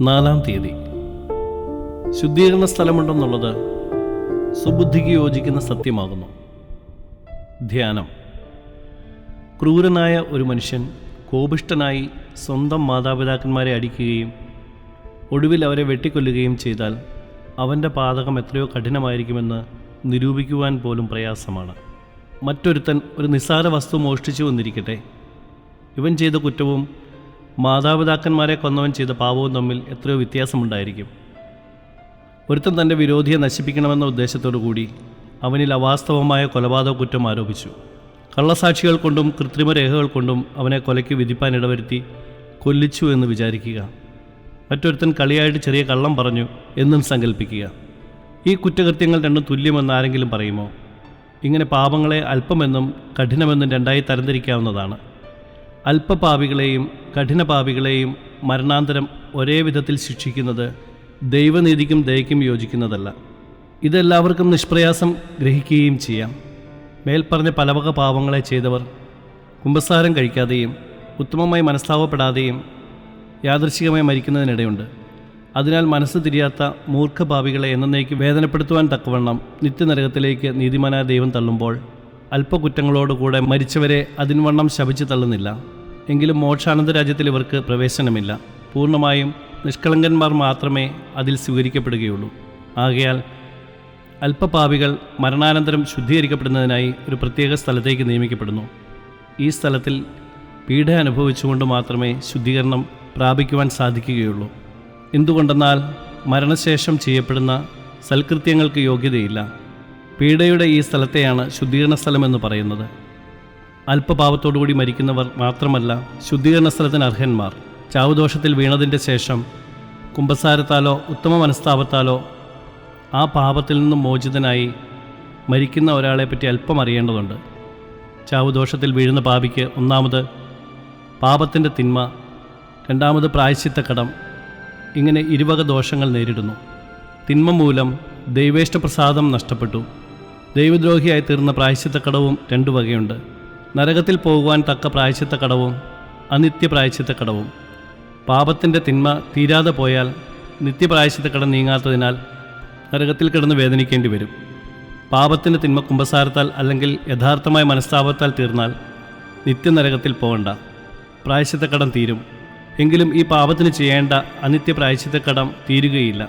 നാലാം തീയതി. ശുദ്ധീകരണ സ്ഥലമുണ്ടെന്നുള്ളത് സുബുദ്ധിക്ക് യോജിക്കുന്ന സത്യമാകുന്നു. ധ്യാനം. ക്രൂരനായ ഒരു മനുഷ്യൻ കോപിഷ്ടനായി സ്വന്തം മാതാപിതാക്കന്മാരെ അടിക്കുകയും ഒടുവിൽ അവരെ വെട്ടിക്കൊല്ലുകയും ചെയ്താൽ അവന്റെ പാതകം എത്രയോ കഠിനമായിരിക്കുമെന്ന് നിരൂപിക്കുവാൻ പോലും പ്രയാസമാണ്. മറ്റൊരുത്തൻ ഒരു നിസ്സാര വസ്തു മോഷ്ടിച്ചു വന്നിരിക്കട്ടെ. ഇവൻ ചെയ്ത കുറ്റവും മാതാപിതാക്കന്മാരെ കൊന്നവൻ ചെയ്ത പാപവും തമ്മിൽ എത്രയോ വ്യത്യാസമുണ്ടായിരിക്കും. ഒരുത്തൻ തന്റെ വിരോധിയെ നശിപ്പിക്കണമെന്ന ഉദ്ദേശത്തോടു കൂടി അവനിൽ അവാസ്തവമായ കൊലപാതക കുറ്റം ആരോപിച്ചു. കള്ളസാക്ഷികൾ കൊണ്ടും കൃത്രിമ രേഖകൾ കൊണ്ടും അവനെ കൊലയ്ക്ക് വിധിപ്പാൻ ഇടവരുത്തി കൊല്ലിച്ചു എന്ന് വിചാരിക്കുക. മറ്റൊരുത്തൻ കളിയായിട്ട് ചെറിയ കള്ളം പറഞ്ഞു എന്നും സങ്കല്പിക്കുക ഈ കുറ്റകൃത്യങ്ങൾ രണ്ടും തുല്യമെന്ന് ആരെങ്കിലും പറയുമോ? ഇങ്ങനെ പാപങ്ങളെ അല്പമെന്നും കഠിനമെന്നും രണ്ടായി തരംതിരിക്കാവുന്നതാണ്. അല്പപാപികളെയും കഠിനപാപികളെയും മരണാന്തരം ഒരേ വിധത്തിൽ ശിക്ഷിക്കുന്നത് ദൈവനീതിക്കും ദയക്കും യോജിക്കുന്നതല്ല. ഇതെല്ലാവർക്കും നിഷ്പ്രയാസം ഗ്രഹിക്കുകയും ചെയ്യാം. മേൽപ്പറഞ്ഞ പലവക പാപങ്ങളെ ചെയ്തവർ കുമ്പസാരം കഴിക്കാതെയും ഉത്തമമായി മനസ്താവപ്പെടാതെയും യാദൃശികമായി മരിക്കുന്നതിനിടയുണ്ട്. അതിനാൽ മനസ്സ് തിരിയാത്ത മൂർഖഭാവികളെ എന്നേക്ക് വേദനപ്പെടുത്തുവാൻ തക്കവണ്ണം നിത്യനരകത്തിലേക്ക് നീതിമാനായ ദൈവം തള്ളുമ്പോൾ അല്പകുറ്റങ്ങളോടുകൂടെ മരിച്ചവരെ അതിൻവണ്ണം ശപിച്ചു തള്ളുന്നില്ല. എങ്കിലും മോക്ഷാനന്ദ രാജ്യത്തിൽ ഇവർക്ക് പ്രവേശനമില്ല. പൂർണമായും നിഷ്കളങ്കന്മാർ മാത്രമേ അതിൽ സ്വീകരിക്കപ്പെടുകയുള്ളൂ. ആകയാൽ അല്പപാപികൾ മരണാനന്തരം ശുദ്ധീകരിക്കപ്പെടുന്നതിനായി ഒരു പ്രത്യേക സ്ഥലത്തേക്ക് നിയമിക്കപ്പെടുന്നു. ഈ സ്ഥലത്തിൽ പീഡ അനുഭവിച്ചുകൊണ്ട് മാത്രമേ ശുദ്ധീകരണം പ്രാപിക്കുവാൻ സാധിക്കുകയുള്ളൂ. എന്തുകൊണ്ടെന്നാൽ മരണശേഷം ചെയ്യപ്പെടുന്ന സൽകൃത്യങ്ങൾക്ക് യോഗ്യതയില്ല. പീഡയുടെ ഈ സ്ഥലത്തെയാണ് ശുദ്ധീകരണ സ്ഥലമെന്ന് പറയുന്നത്. അല്പപാപത്തോടുകൂടി മരിക്കുന്നവർ മാത്രമല്ല ശുദ്ധീകരണ സ്ഥലത്തിന് അർഹന്മാർ. ചാവുദോഷത്തിൽ വീണതിന്റെ ശേഷം കുംഭസാരത്താലോ ഉത്തമ മനസ്താപത്താലോ ആ പാപത്തിൽ നിന്നും മോചിതനായി മരിക്കുന്ന ഒരാളെപ്പറ്റി അല്പം അറിയേണ്ടതുണ്ട്. ചാവുദോഷത്തിൽ വീഴുന്ന പാപിക്ക് ഒന്നാമത് പാപത്തിന്റെ തിന്മ രണ്ടാമത് പ്രായശ്ചിത്തക്കടം ഇങ്ങനെ ഇരുവക ദോഷങ്ങൾ നേരിടുന്നു. തിന്മ മൂലം ദൈവേഷ്ടപ്രസാദം നഷ്ടപ്പെട്ടു. ദൈവദ്രോഹിയായി തീർന്ന പ്രായശ്ചിത്തക്കടവും രണ്ടു വകയുണ്ട്. നരകത്തിൽ പോകുവാൻ തക്ക പ്രായശ്ചിത്ത കടവും അനിത്യ പ്രായശ്ചിത്തക്കടവും പാപത്തിന്റെ തിന്മ തീരാതെ പോയാൽ നിത്യപ്രായശ്ചിത്തക്കടം നീങ്ങാത്തതിനാൽ നരകത്തിൽ കിടന്ന് വേദനിക്കേണ്ടി വരും. പാപത്തിന്റെ തിന്മ കുംഭസാരത്താൽ അല്ലെങ്കിൽ യഥാർത്ഥമായ മനസ്താപത്താൽ തീർന്നാൽ നിത്യനരകത്തിൽ പോകണ്ട. പ്രായശ്ചിത്തക്കടം തീരും. എങ്കിലും ഈ പാപത്തിന് ചെയ്യേണ്ട അനിത്യ പ്രായശ്ചിത്തക്കടം തീരുകയില്ല.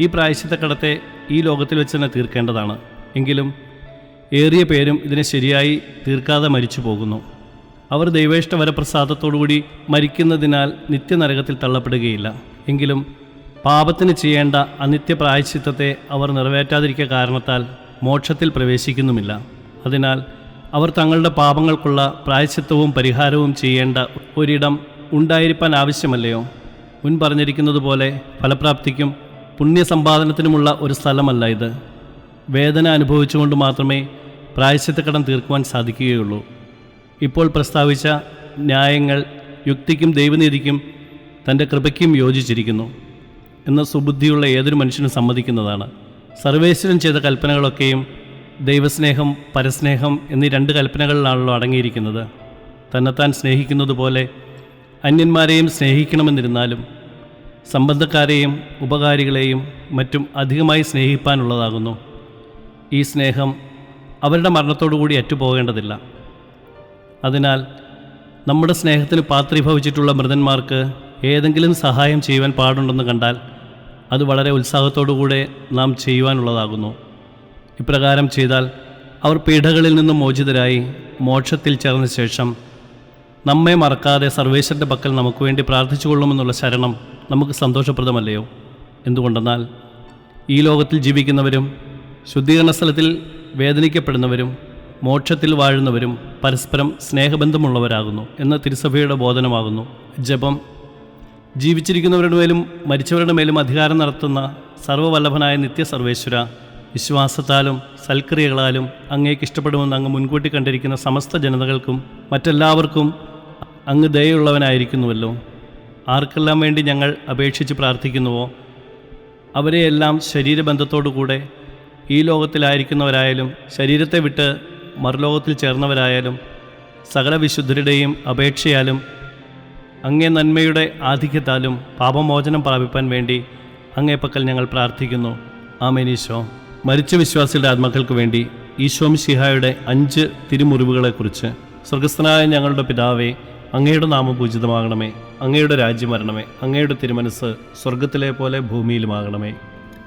ഈ പ്രായശ്ചിത്ത കടത്തെ ഈ ലോകത്തിൽ വെച്ച് തന്നെ തീർക്കേണ്ടതാണ്. എങ്കിലും ഏറിയ പേരും ഇതിനെ ശരിയായി തീർക്കാതെ മരിച്ചു പോകുന്നു. അവർ ദൈവേഷ്ട വരപ്രസാദത്തോടുകൂടി മരിക്കുന്നതിനാൽ നിത്യനരകത്തിൽ തള്ളപ്പെടുകയില്ല. എങ്കിലും പാപത്തിന് ചെയ്യേണ്ട അനിത്യ പ്രായശ്ചിത്തത്തെ അവർ നിറവേറ്റാതിരിക്കുക കാരണത്താൽ മോക്ഷത്തിൽ പ്രവേശിക്കുന്നുമില്ല. അതിനാൽ അവർ തങ്ങളുടെ പാപങ്ങൾക്കുള്ള പ്രായശ്ചിത്തവും പരിഹാരവും ചെയ്യേണ്ട ഒരിടം ഉണ്ടായിരിക്കാൻ ആവശ്യമല്ലയോ? മുൻ പറഞ്ഞിരിക്കുന്നത് പോലെ ഫലപ്രാപ്തിക്കും പുണ്യസമ്പാദനത്തിനുമുള്ള ഒരു സ്ഥലമല്ല ഇത്. വേദന അനുഭവിച്ചുകൊണ്ട് മാത്രമേ പ്രായശ്ചിത്തക്കടം തീർക്കുവാൻ സാധിക്കുകയുള്ളൂ. ഇപ്പോൾ പ്രസ്താവിച്ച ന്യായങ്ങൾ യുക്തിക്കും ദൈവനീതിക്കും തന്റെ കൃപയ്ക്കും യോജിച്ചിരിക്കുന്നു എന്ന സുബുദ്ധിയുള്ള ഏതൊരു മനുഷ്യനും സമ്മതിക്കുന്നതാണ്. സർവേശ്വരൻ ചെയ്ത കൽപ്പനകളൊക്കെയും ദൈവസ്നേഹം പരസ്നേഹം എന്നീ രണ്ട് കൽപ്പനകളിലാണല്ലോ അടങ്ങിയിരിക്കുന്നത്. തന്നെത്താൻ സ്നേഹിക്കുന്നത് പോലെ അന്യന്മാരെയും സ്നേഹിക്കണമെന്നിരുന്നാലും സംബന്ധക്കാരെയും ഉപകാരികളെയും മറ്റും അധികമായി സ്നേഹിപ്പാനുള്ളതാകുന്നു. ഈ സ്നേഹം അവരുടെ മരണത്തോടുകൂടി അറ്റുപോകേണ്ടതില്ല അതിനാൽ നമ്മുടെ സ്നേഹത്തിന് പാത്രീഭവിച്ചിട്ടുള്ള മൃതന്മാർക്ക് ഏതെങ്കിലും സഹായം ചെയ്യുവാൻ പാടുണ്ടെന്ന് കണ്ടാൽ അത് വളരെ ഉത്സാഹത്തോടുകൂടെ നാം ചെയ്യുവാനുള്ളതാകുന്നു. ഇപ്രകാരം ചെയ്താൽ അവർ പീഠകളിൽ നിന്നും മോചിതരായി മോക്ഷത്തിൽ ചേർന്ന ശേഷം നമ്മെ മറക്കാതെ സർവേശ്വരന്റെ പക്കൽ നമുക്ക് വേണ്ടി പ്രാർത്ഥിച്ചു കൊള്ളുമെന്നുള്ള ശരണം നമുക്ക് സന്തോഷപ്രദമല്ലയോ? എന്തുകൊണ്ടെന്നാൽ ഈ ലോകത്തിൽ ജീവിക്കുന്നവരും ശുദ്ധീകരണ സ്ഥലത്തിൽ വേദനിക്കപ്പെടുന്നവരും മോക്ഷത്തിൽ വാഴുന്നവരും പരസ്പരം സ്നേഹബന്ധമുള്ളവരാകുന്നു എന്ന തിരുസഭയുടെ ബോധനമാകുന്നു. ജപം. ജീവിച്ചിരിക്കുന്നവരുടെ മേലും മരിച്ചവരുടെ മേലും അധികാരം നടത്തുന്ന സർവവല്ലഭനായ നിത്യസർവേശ്വര വിശ്വാസത്താലും സൽക്രിയകളാലും അങ്ങേക്ക് ഇഷ്ടപ്പെടുമെന്ന് അങ്ങ് മുൻകൂട്ടി കണ്ടിരിക്കുന്ന സമസ്ത ജനതകൾക്കും മറ്റെല്ലാവർക്കും അങ്ങ് ദയുള്ളവനായിരിക്കുന്നുവല്ലോ ആർക്കെല്ലാം വേണ്ടി ഞങ്ങൾ അപേക്ഷിച്ച് പ്രാർത്ഥിക്കുന്നുവോ? അവരെയെല്ലാം ശരീരബന്ധത്തോടുകൂടെ ഈ ലോകത്തിലായിരിക്കുന്നവരായാലും ശരീരത്തെ വിട്ട് മറുലോകത്തിൽ ചേർന്നവരായാലും സകല വിശുദ്ധരുടെയും അപേക്ഷയാലും അങ്ങേ നന്മയുടെ ആധിക്യത്താലും പാപമോചനം പ്രാപിപ്പാൻ വേണ്ടി അങ്ങേപ്പക്കൽ ഞങ്ങൾ പ്രാർത്ഥിക്കുന്നു. ആമേനീശോ മരിച്ച വിശ്വാസികളുടെ ആത്മാക്കൾക്ക് വേണ്ടി ഈശോം ശിഹായുടെ അഞ്ച് തിരുമുറിവുകളെക്കുറിച്ച് സ്വർഗസ്ഥനായ ഞങ്ങളുടെ പിതാവേ അങ്ങയുടെ നാമം പൂജിതമാകണമേ അങ്ങയുടെ രാജ്യം വരണമേ അങ്ങയുടെ തിരുമനസ് സ്വർഗത്തിലെ പോലെ ഭൂമിയിലുമാകണമേ.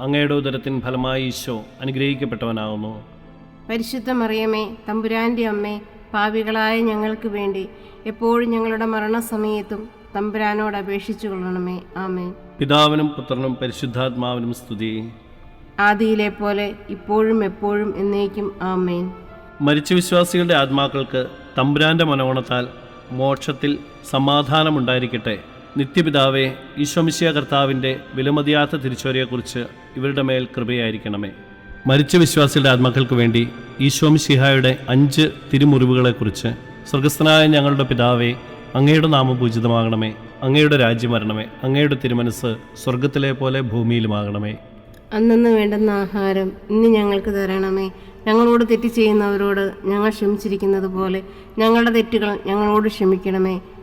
അങ്ങയുടെ ഉദരത്തിൻ ഫലമായി ഈശോ അനുഗ്രഹിക്കപ്പെട്ടവനാകുന്നു. പരിശുദ്ധ മറിയമേ തമ്പുരാന്റെ അമ്മേ പാപികളായ ഞങ്ങൾക്ക് വേണ്ടി എപ്പോഴും ഞങ്ങളുടെ മരണസമയത്തും തമ്പുരാനോട് അപേക്ഷിച്ചു കൊള്ളണമേ. ആമേ പിതാവിനും പുത്രനും പരിശുദ്ധാത്മാവിനും സ്തുതി. ആദിയിലെ പോലെ ഇപ്പോഴും എപ്പോഴും എന്നേക്കും ആമേൻ. മരിച്ച വിശ്വാസികളുടെ ആത്മാക്കൾക്ക് തമ്പുരാന്റെ മനോണത്താൽ മോക്ഷത്തിൽ സമാധാനമുണ്ടായിരിക്കട്ടെ. നിത്യപിതാവേ ഈശോമിശിയ കർത്താവിന്റെ വിലമതിയാത്ത തിരിച്ചോരയെക്കുറിച്ച് ഇവരുടെ മേൽ കൃപയായിരിക്കണമേ. മരിച്ച വിശ്വാസികളുടെ ആത്മാക്കൾക്ക് വേണ്ടി ഈശോമിശിഹായുടെ അഞ്ച് തിരുമുറിവുകളെക്കുറിച്ച് സ്വർഗസ്ഥനായ ഞങ്ങളുടെ പിതാവെ അങ്ങയുടെ നാമം പൂജിതമാകണമേ. അങ്ങയുടെ രാജ്യം വരണമേ. അങ്ങയുടെ തിരുമനസ് സ്വർഗത്തിലെ പോലെ ഭൂമിയിലുമാകണമേ. അന്നു വേണ്ടുന്ന ആഹാരം ഇന്ന് ഞങ്ങൾക്ക് തരണമേ. ഞങ്ങളോട് തെറ്റ് ചെയ്യുന്നവരോട് ഞങ്ങൾ ക്ഷമിച്ചിരിക്കുന്നത് പോലെ ഞങ്ങളുടെ തെറ്റുകൾ ഞങ്ങളോട് ക്ഷമിക്കണമേ.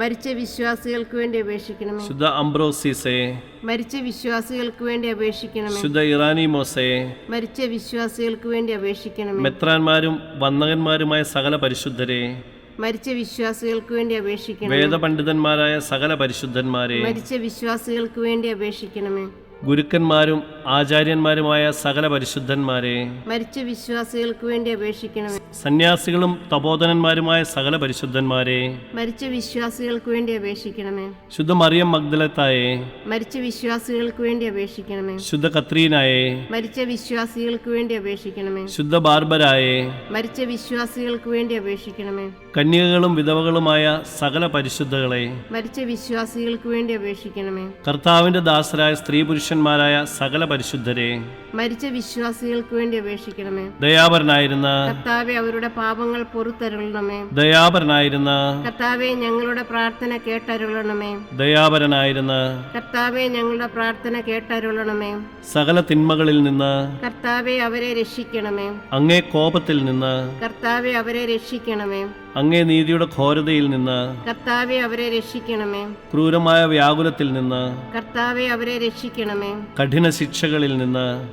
മരിച്ച വിശ്വാസികൾക്ക് വേണ്ടി അപേക്ഷിക്കണമേ. ശുദ്ധ അംബ്രോസിസേ മരിച്ച വിശ്വാസികൾക്ക് വേണ്ടി അപേക്ഷിക്കണമേ. ശുദ്ധ ഇറാനി മോസേ മരിച്ച വിശ്വാസികൾക്ക് വേണ്ടി അപേക്ഷിക്കണമേ. മെത്രാന്മാരും വന്ദകന്മാരുമായ സകല പരിശുദ്ധരെ മരിച്ച വിശ്വാസികൾക്ക് വേണ്ടി അപേക്ഷിക്കണമേ. വേദപണ്ഡിതന്മാരായ സകല പരിശുദ്ധന്മാരെ മരിച്ച വിശ്വാസികൾക്ക് വേണ്ടി അപേക്ഷിക്കണമേ. ഗുരുക്കന്മാരും ആചാര്യന്മാരുമായ സകല പരിശുദ്ധന്മാരെ മരിച്ച വിശ്വാസികൾക്ക് വേണ്ടി അപേക്ഷിക്കണമേ. സന്യാസികളും തപോധനന്മാരുമായ സകല പരിശുദ്ധന്മാരെ മരിച്ച വിശ്വാസികൾക്ക് വേണ്ടി അപേക്ഷിക്കണമേ. ശുദ്ധ മറിയം മഗ്ദലത്തായെ മരിച്ച വിശ്വാസികൾക്ക് വേണ്ടി അപേക്ഷിക്കണമേ. ശുദ്ധ കത്രീനായെ മരിച്ച വിശ്വാസികൾക്ക് വേണ്ടി അപേക്ഷിക്കണമേ. ശുദ്ധ ബാർബരായെ മരിച്ച വിശ്വാസികൾക്ക് വേണ്ടി അപേക്ഷിക്കണമേ. കന്യകകളും വിധവകളുമായ സകല പരിശുദ്ധകളെ മരിച്ച വിശ്വാസികൾക്ക് വേണ്ടി അപേക്ഷിക്കണമേ. കർത്താവിന്റെ ദാസരായ സ്ത്രീ പുരുഷന്മാരായ സകല പരിശുദ്ധരെ മരിച്ച വിശ്വാസികൾക്ക് വേണ്ടി അപേക്ഷിക്കണമേ. ദയാപരനായിരുന്ന കർത്താവെ അവരുടെ പാപങ്ങൾ പൊറുത്തരുളണമേ. ദയാപരനായിരുന്ന കർത്താവെ ഞങ്ങളുടെ പ്രാർത്ഥന കേട്ടരുളണമേ. ദയാപരനായിരുന്ന കർത്താവെ ഞങ്ങളുടെ പ്രാർത്ഥന കേട്ടരുളണമേ. സകല തിന്മകളിൽ നിന്ന് കർത്താവെ അവരെ രക്ഷിക്കണമേ. അങ്ങേ കോപത്തിൽ നിന്ന് കർത്താവെ അവരെ രക്ഷിക്കണമേ. അങ്ങേ നീതിയുടെ ഘോരതയിൽ നിന്ന് കർത്താവെ അവരെ രക്ഷിക്കണമേ. ക്രൂരമായ വ്യാകുലത്തിൽ നിന്ന് കർത്താവെ അവരെ രക്ഷിക്കണമേ. കഠിന ശിക്ഷകളിൽ നിന്ന്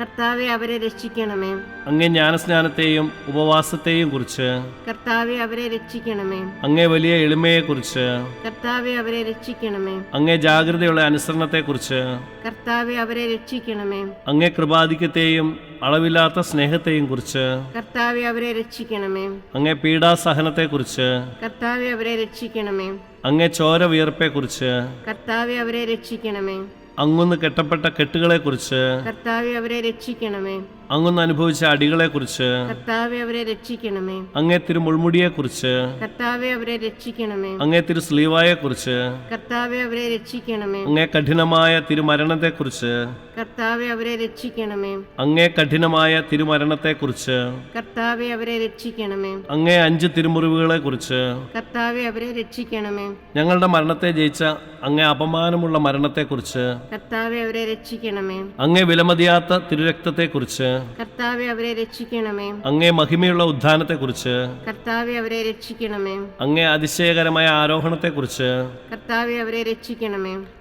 കർത്താവെ അവരെ രക്ഷിക്കണമേ. അങ്ങേ ജ്ഞാനസ്നാനത്തെയും ഉപവാസത്തെയും കുറിച്ച് കർത്താവെ അവരെ രക്ഷിക്കണമേ. അങ്ങേ വലിയ എളിമയെ കുറിച്ച് കർത്താവെ അവരെ രക്ഷിക്കണമേ. അങ്ങേ ജാഗ്രതയുള്ള അനുസരണത്തെ കുറിച്ച് കർത്താവെ അവരെ രക്ഷിക്കണമേ. അങ്ങേ കൃപാധിക്യത്തെയും അളവില്ലാത്ത സ്നേഹത്തെയും കുറിച്ച് കർത്താവെ അവരെ രക്ഷിക്കണമേ. അങ്ങേ പീഡാസഹനത്തെക്കുറിച്ച് കർത്താവെ അവരെ രക്ഷിക്കണമേ. അങ്ങേ ചോര വിയർപ്പെ കുറിച്ച് കർത്താവെ അവരെ രക്ഷിക്കണമേ. അങ്ങൊന്ന് കെട്ടപ്പെട്ട കെട്ടുകളെക്കുറിച്ച് കർത്താവെ അവരെ രക്ഷിക്കണമേ. അങ്ങൊന്ന് അനുഭവിച്ച അടികളെക്കുറിച്ച് കർത്താവെ അവരെ രക്ഷിക്കണമേ. അങ്ങേ തിരു മുൾമുടിയെക്കുറിച്ച് കർത്താവെ അവരെ രക്ഷിക്കണമേ. അങ്ങേ തിരു സ്ലീവായെക്കുറിച്ച് കർത്താവെ അവരെ രക്ഷിക്കണമേ. അങ്ങേ കഠിനമായ തിരുമരണത്തെക്കുറിച്ച് കർത്താവെ അവരെ രക്ഷിക്കണമേ. അങ്ങേ കഠിനമായ തിരുമരണത്തെക്കുറിച്ച് കർത്താവെ അവരെ രക്ഷിക്കണമേ. അങ്ങേ അഞ്ച് തിരുമുറിവുകളെ കുറിച്ച് കർത്താവെ അവരെ രക്ഷിക്കണമേ. ഞങ്ങളുടെ മരണത്തെ ജയിച്ച അങ്ങേ അപമാനമുള്ള മരണത്തെക്കുറിച്ച് കർത്താവെ അവരെ രക്ഷിക്കണമേ. അങ്ങേ വിലമതിയാത്ത തിരുരക്തത്തെക്കുറിച്ച് കർത്താവെ അവരെ രക്ഷിക്കണമേ. അങ്ങേ മഹിമയുള്ള ഉദ്ധാനത്തെക്കുറിച്ച് കർത്താവെ അവരെ രക്ഷിക്കണമേ. അങ്ങേ അതിശയകരമായ ആരോഹണത്തെക്കുറിച്ച് കർത്താവെ അവരെ രക്ഷിക്കണമേ.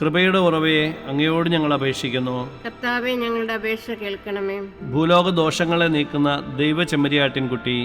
കൃപയുടെ ഉറവയെ അങ്ങയോട് ഞങ്ങൾ അപേക്ഷിക്കുന്നു. കർത്താവെ ഞങ്ങളുടെ അപേക്ഷ കേൾക്കണമേ. ഭൂലോക ദോഷങ്ങളെ നീക്കുന്ന ദൈവ ചെമ്മരിയാട്ടിൻകുട്ടി.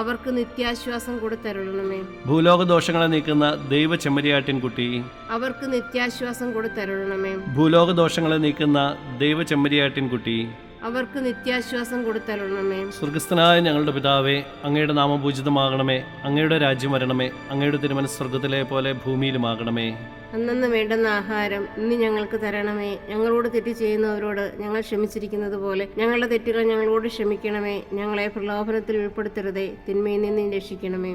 അവർക്ക് നിത്യാശ്വാസം കൊടുത്തരുളണമേ ഭൂലോക ദോഷങ്ങളെ നീക്കുന്ന ദൈവ ചെമ്മരിയാട്ടിൻകുട്ടി. അവർക്ക് നിത്യാശ്വാസം കൊടുത്തരുളണമേ ഭൂലോക ദോഷങ്ങളെ നീക്കുന്ന ദൈവ ചെമ്മരിയാട്ടിൻകുട്ടി. അവർക്ക് നിത്യാശ്വാസം കൊടുത്തരണമേ. സ്വർഗസ്ഥനായ ഞങ്ങളുടെ പിതാവേ അങ്ങയുടെ നാമം പൂജിതമാകണമേ അങ്ങയുടെ രാജ്യം വരണമേ അങ്ങയുടെ തിരുമനസ് സ്വർഗത്തിലെ പോലെ ഭൂമിയിലുമാകണമേ. അന്നന്ന് വേണ്ടുന്ന ആഹാരം ഇന്ന് ഞങ്ങൾക്ക് തരണമേ. ഞങ്ങളോട് തെറ്റ് ചെയ്യുന്നവരോട് ഞങ്ങൾ ക്ഷമിച്ചിരിക്കുന്നത് പോലെ ഞങ്ങളുടെ തെറ്റുകൾ ഞങ്ങളോട് ക്ഷമിക്കണമേ. ഞങ്ങളെ പ്രലോഭനത്തിൽ ഉൾപ്പെടുത്തരുതേ തിന്മയിൽ നിന്ന് രക്ഷിക്കണമേ.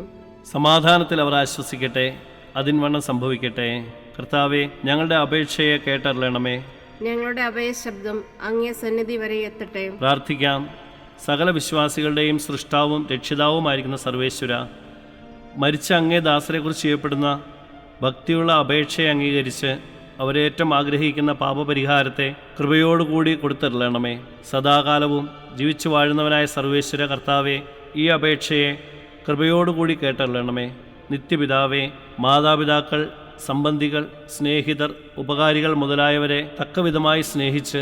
സമാധാനത്തിൽ അവർ ആശ്വസിക്കട്ടെ അതിൻവണ്ണം സംഭവിക്കട്ടെ. കർത്താവെ ഞങ്ങളുടെ അപേക്ഷയെ കേട്ടറിയണമേ. ഞങ്ങളുടെ അഭയശബ്ദം അങ്ങേ സന്നിധി വരെ എത്തട്ടെ. പ്രാർത്ഥിക്കാം. സകല വിശ്വാസികളുടെയും സൃഷ്ടാവും രക്ഷിതാവുമായിരിക്കുന്ന സർവേശ്വര മരിച്ച അങ്ങേ ദാസരെക്കുറിച്ച് ചെയ്യപ്പെടുന്ന ഭക്തിയുള്ള അപേക്ഷയെ അംഗീകരിച്ച് അവരേറ്റം ആഗ്രഹിക്കുന്ന പാപപരിഹാരത്തെ കൃപയോടുകൂടി കൊടുത്തരളണമേ. സദാകാലവും ജീവിച്ചു വാഴുന്നവനായ സർവേശ്വര കർത്താവെ ഈ അപേക്ഷയെ കൃപയോടുകൂടി കേട്ടറിയണമേ നിത്യപിതാവേ മാതാപിതാക്കൾ സംബന്ധികൾ സ്നേഹിതർ ഉപകാരികൾ മുതലായവരെ തക്കവിധമായി സ്നേഹിച്ച്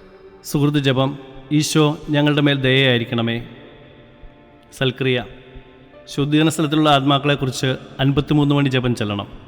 സുഹൃത്ത് ജപം ഈശോ ഞങ്ങളുടെ മേൽ ദയയായിരിക്കണമേ. സൽക്രിയ. ശുദ്ധീകരണ സ്ഥലത്തിലുള്ള ആത്മാക്കളെക്കുറിച്ച് അൻപത്തിമൂന്ന് മണി ജപം ചെല്ലണം.